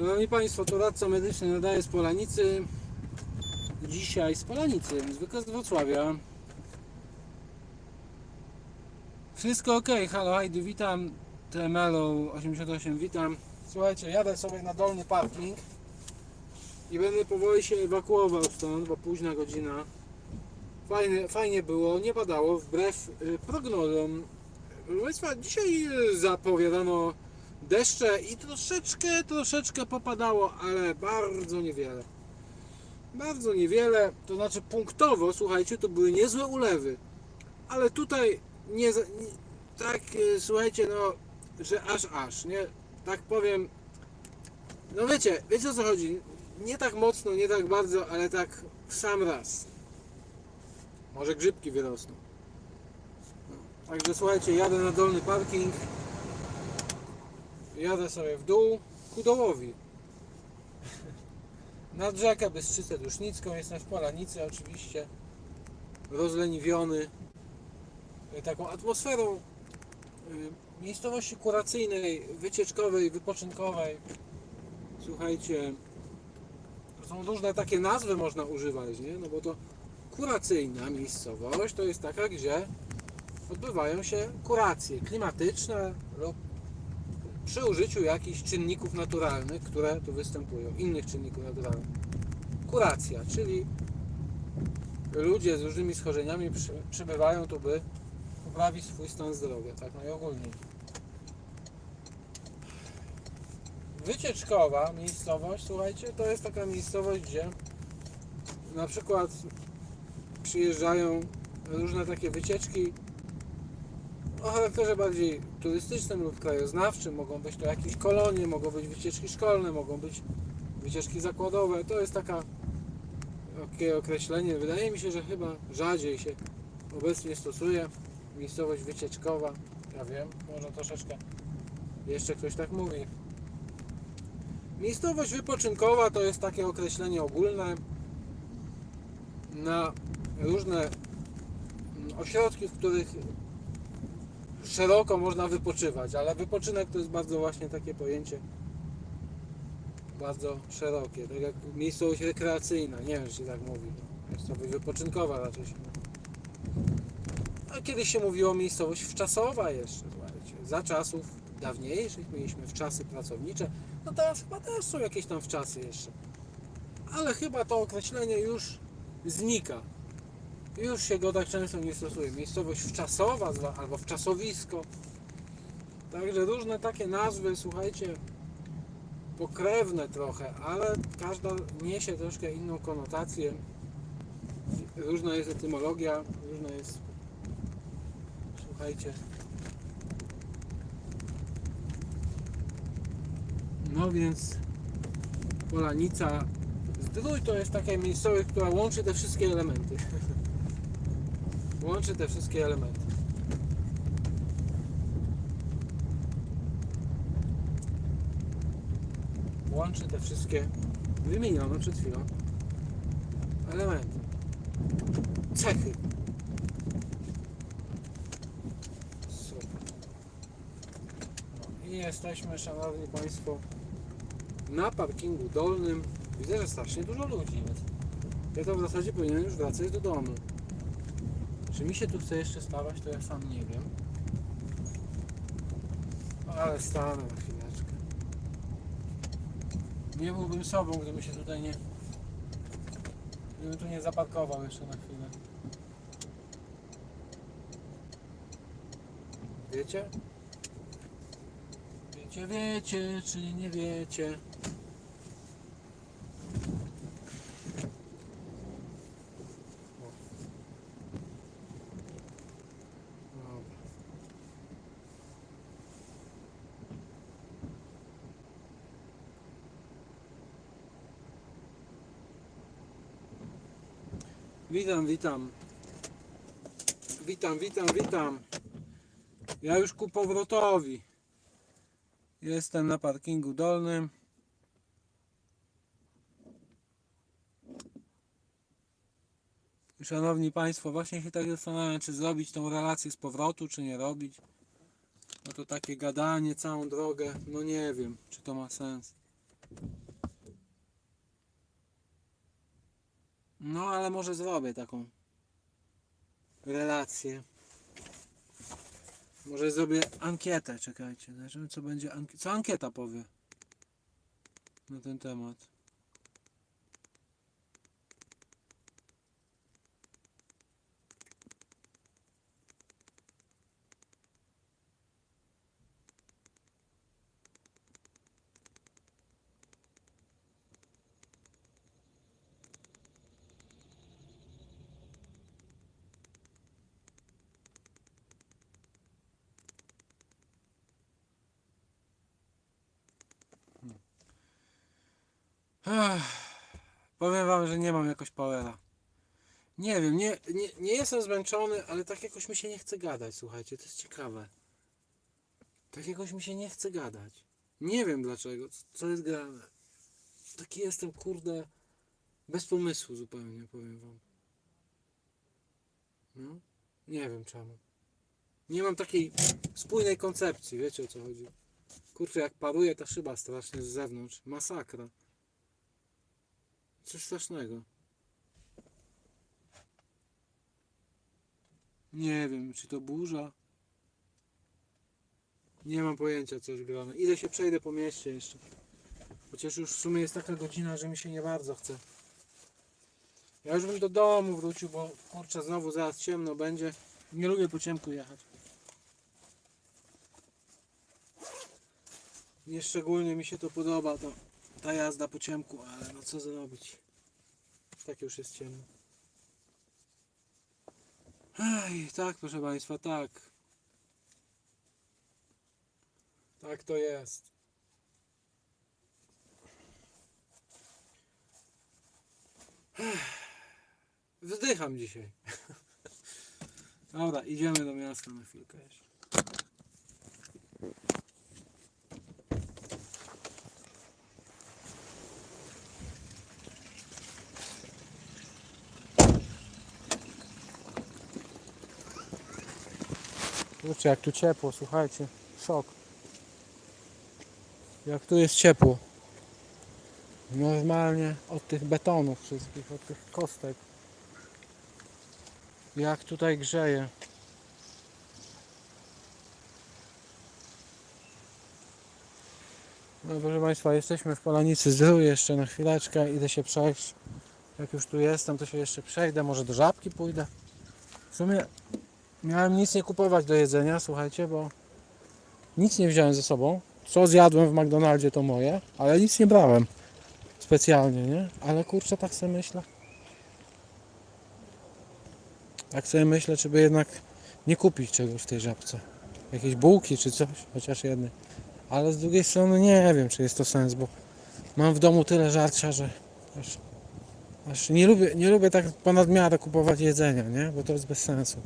Szanowni Państwo, to radca medyczny nadaje z Polanicy. Dzisiaj z Polanicy, zwykle z Wrocławia. Wszystko ok, halo Heidi, witam. TML 88, witam. Słuchajcie, jadę sobie na dolny parking i będę powoli się ewakuował stąd, bo późna godzina. Fajnie, fajnie było, nie padało, wbrew y, prognozom. Proszę Państwa, dzisiaj y, zapowiadano deszcze i troszeczkę, troszeczkę popadało, ale bardzo niewiele. Bardzo niewiele, to znaczy punktowo, słuchajcie, to były niezłe ulewy, ale tutaj nie, nie tak, e, słuchajcie, no, że aż, aż, nie, tak powiem, no wiecie, wiecie o co chodzi, nie tak mocno, nie tak bardzo, ale tak w sam raz. Może grzybki wyrosną. No, także słuchajcie, jadę na dolny parking, jadę sobie w dół ku dołowi. Nad rzekę Bystrzycę Dusznicką, jestem w Polanicy oczywiście, rozleniwiony y, taką atmosferą y, miejscowości kuracyjnej, wycieczkowej, wypoczynkowej. Słuchajcie, są różne takie nazwy można używać, nie? No bo to kuracyjna miejscowość to jest taka, gdzie odbywają się kuracje klimatyczne lub przy użyciu jakichś czynników naturalnych, które tu występują, innych czynników naturalnych. Kuracja, czyli ludzie z różnymi schorzeniami przy, przybywają tu, by poprawić swój stan zdrowia, tak najogólniej. Wycieczkowa miejscowość, słuchajcie, to jest taka miejscowość, gdzie na przykład przyjeżdżają różne takie wycieczki o charakterze bardziej turystycznym lub krajoznawczym. Mogą być to jakieś kolonie, mogą być wycieczki szkolne, mogą być wycieczki zakładowe. To jest taka takie określenie. Wydaje mi się, że chyba rzadziej się obecnie stosuje. Miejscowość wycieczkowa. Ja wiem, może troszeczkę jeszcze ktoś tak mówi. Miejscowość wypoczynkowa to jest takie określenie ogólne na różne mm, ośrodki, w których szeroko można wypoczywać, ale wypoczynek to jest bardzo właśnie takie pojęcie bardzo szerokie, tak jak miejscowość rekreacyjna, nie wiem czy się tak mówi, miejscowość wypoczynkowa raczej się mówi. A kiedyś się mówiło miejscowość wczasowa jeszcze, słuchajcie, za czasów dawniejszych mieliśmy wczasy pracownicze, no teraz chyba też są jakieś tam wczasy jeszcze, ale chyba to określenie już znika. Już się go tak często nie stosuje. Miejscowość wczasowa albo wczasowisko. Także różne takie nazwy, słuchajcie, pokrewne trochę, ale każda niesie troszkę inną konotację. Różna jest etymologia, różna jest. Słuchajcie. No więc Polanica Zdrój to jest taka miejscowość, która łączy te wszystkie elementy. Łączy te wszystkie elementy. Łączy te wszystkie wymienione przed chwilą elementy. Cechy. Super. No i jesteśmy, szanowni państwo, na parkingu dolnym. Widzę, że strasznie dużo ludzi jest. Ja to w zasadzie powinienem już wracać do domu. Czy mi się tu chce jeszcze stawać, to ja sam nie wiem. Ale stanę na chwileczkę. Nie byłbym sobą, gdybym się tutaj nie... Gdybym tu nie zaparkował jeszcze na chwilę. Wiecie? Wiecie, wiecie, czy nie wiecie? Witam, witam. Witam, witam, witam. Ja już ku powrotowi. Jestem na parkingu dolnym. Szanowni Państwo, właśnie się tak zastanawiam, czy zrobić tą relację z powrotu, czy nie robić. No to takie gadanie całą drogę, no nie wiem, czy to ma sens. No, ale może zrobię taką relację. Może zrobię ankietę, czekajcie, zobaczymy co będzie, co ankieta powie na ten temat. Ech, powiem wam, że nie mam jakoś powera. Nie wiem, nie, nie, nie jestem zmęczony, ale tak jakoś mi się nie chce gadać, słuchajcie, to jest ciekawe. Tak jakoś mi się nie chce gadać. Nie wiem dlaczego, co, jest grane. Taki jestem, kurde, bez pomysłu zupełnie, powiem wam. No, nie wiem czemu. Nie mam takiej spójnej koncepcji, wiecie o co chodzi. Kurczę, jak paruje ta szyba strasznie z zewnątrz, masakra. Coś strasznego. Nie wiem, czy to burza. Nie mam pojęcia, co jest grane. Idę się przejdę po mieście jeszcze. Chociaż już w sumie jest taka godzina, że mi się nie bardzo chce. Ja już bym do domu wrócił, bo kurczę, znowu zaraz ciemno będzie. Nie lubię po ciemku jechać. Nie szczególnie mi się to podoba, to ta jazda po ciemku, ale no co zrobić? Tak już jest ciemno. Ej, tak, proszę Państwa, tak. Tak to jest. Wzdycham dzisiaj. Dobra, idziemy do miasta na chwilkę jeszcze. Kurczę, jak tu ciepło, słuchajcie. Szok. Jak tu jest ciepło. Normalnie od tych betonów wszystkich, od tych kostek. Jak tutaj grzeje. No proszę Państwa, jesteśmy w Polanicy Zdrój jeszcze na chwileczkę. Idę się przejść. Jak już tu jestem, to się jeszcze przejdę. Może do Żabki pójdę. W sumie Miałem nic nie kupować do jedzenia, słuchajcie, bo nic nie wziąłem ze sobą. Co zjadłem w McDonaldzie to moje, ale nic nie brałem specjalnie, nie? Ale kurczę, tak sobie myślę. Tak sobie myślę, czy by jednak nie kupić czegoś w tej żabce. Jakieś bułki czy coś, chociaż jednej. Ale z drugiej strony nie wiem, czy jest to sens, bo mam w domu tyle żarcia, że aż, aż nie, lubię, nie lubię tak ponad miarę kupować jedzenia, nie? Bo to jest bez sensu.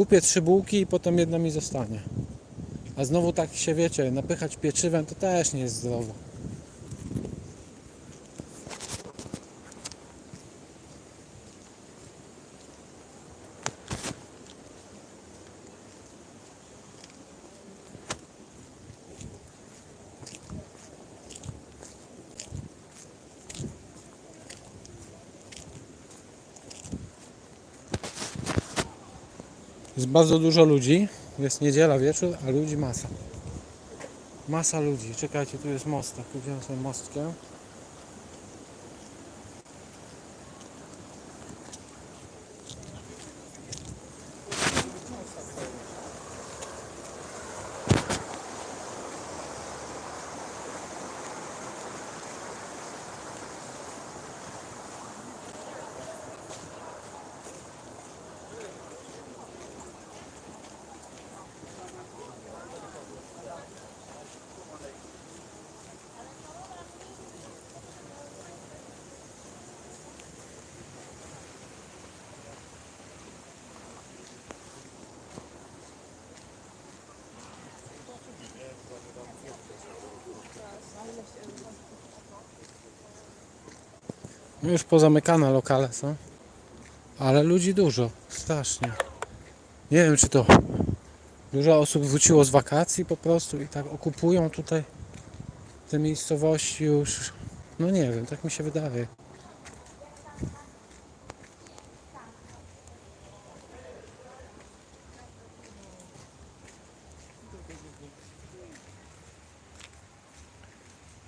Kupię trzy bułki i potem jedna mi zostanie. A znowu tak się wiecie, napychać pieczywem to też nie jest zdrowo. Bardzo dużo ludzi. Jest niedziela wieczór, a ludzi masa. Masa ludzi. Czekajcie, tu jest mostek. Pójdziemy sobie mostkiem. Już pozamykane lokale są. Ale ludzi dużo. Strasznie. Nie wiem czy to dużo osób wróciło z wakacji po prostu i tak okupują tutaj te miejscowości już No nie wiem, tak mi się wydaje.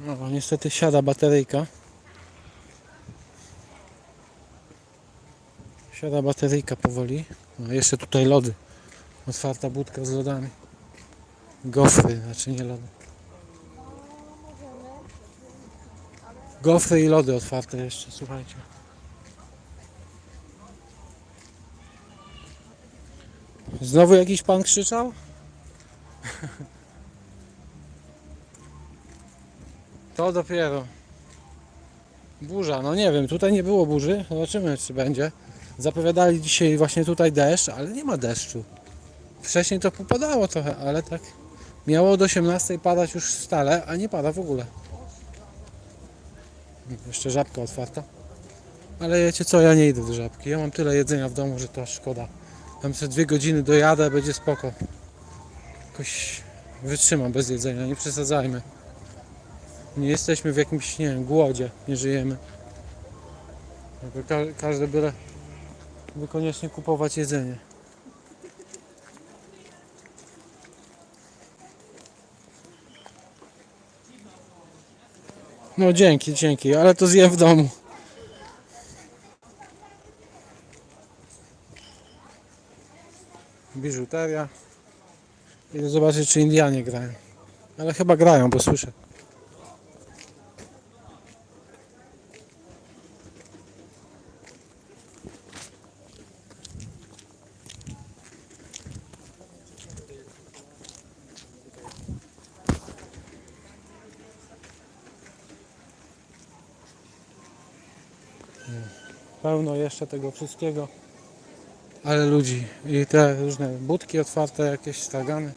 No, niestety siada bateryjka. Siada bateryjka powoli. No, jeszcze tutaj lody. Otwarta budka z lodami. Gofry, znaczy nie lody. Gofry i lody otwarte jeszcze, słuchajcie. Znowu jakiś pan krzyczał? To dopiero. Burza, no nie wiem, tutaj nie było burzy, zobaczymy czy będzie. Zapowiadali dzisiaj właśnie tutaj deszcz, ale nie ma deszczu. Wcześniej to popadało trochę, ale tak miało do 18 padać już stale, a nie pada w ogóle. Jeszcze żabka otwarta. Ale wiecie co, ja nie idę do żabki. Ja mam tyle jedzenia w domu, że to szkoda. Tam przez dwie godziny dojadę, będzie spoko. Jakoś wytrzymam bez jedzenia, nie przesadzajmy. Nie jesteśmy w jakimś, nie wiem, głodzie, nie żyjemy. Ka każdy byle, by koniecznie kupować jedzenie. No dzięki, dzięki, ale to zjem w domu. Biżuteria. Idę zobaczyć, czy Indianie grają. Ale chyba grają, bo słyszę. Pełno jeszcze tego wszystkiego. Ale ludzi i te różne budki otwarte, jakieś stragany.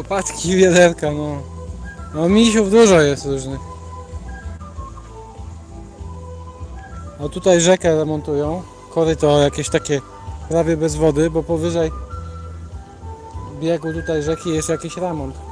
Łopatki, wiaderka, no. No misiów dużo jest różnych. A tutaj rzekę remontują. Koryto jakieś takie prawie bez wody, bo powyżej biegu tutaj rzeki jest jakiś remont.